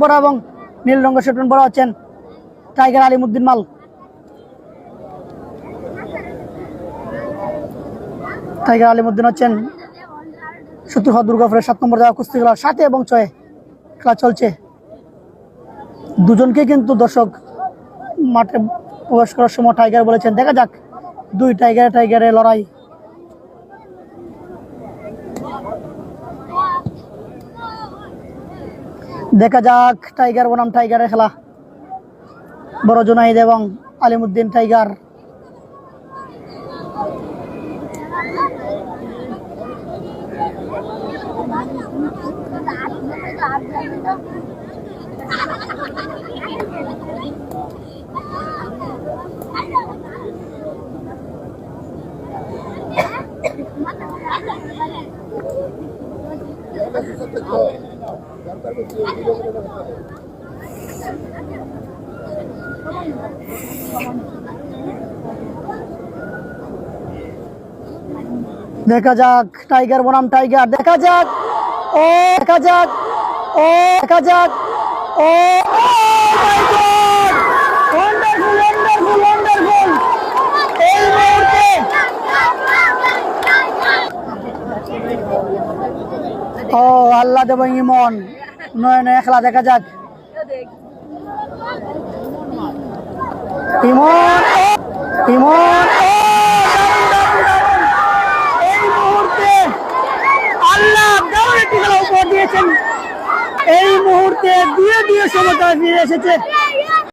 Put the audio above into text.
পরা এবং নীল রঙের প্যান্ট পরা হচ্ছেন টাইগার আলিমুদ্দিন মাল। টাইগার আলিমুদ্দিন হচ্ছেন শত্রুহা দুর্গাপুরের সাত নম্বর জায়গা কুস্তি খেলা সাথে এবং ছয়ে খেলা চলছে। দুজনকে কিন্তু দর্শক মাঠে প্রবেশ করার সময় টাইগার বলেছেন, দেখা যাক, দুই টাইগারে টাইগারে লড়াই। দেখা যাক টাইগার বনাম টাইগারের খেলা। বড় জুনাইদ এবং আলিমুদ্দিন টাইগার দেখা যাক টাইগার বনাম টাইগার দেখা যাক ও দেখা যাক ও দেখা যাক ও ওয়ান্ডারফুল ওয়ান্ডারফুল ওয়ান্ডারফুল এই মুহূর্তে ও, আল্লাহ দেব ইমন। নয় নয় খেলা দেখা যাক। ইমন ইমন। এই মুহূর্তে আল্লাহ দারুণ একটি দিয়েছেন। এই মুহূর্তে দিয়ে দিয়ে সমতা ফিরে এসেছে।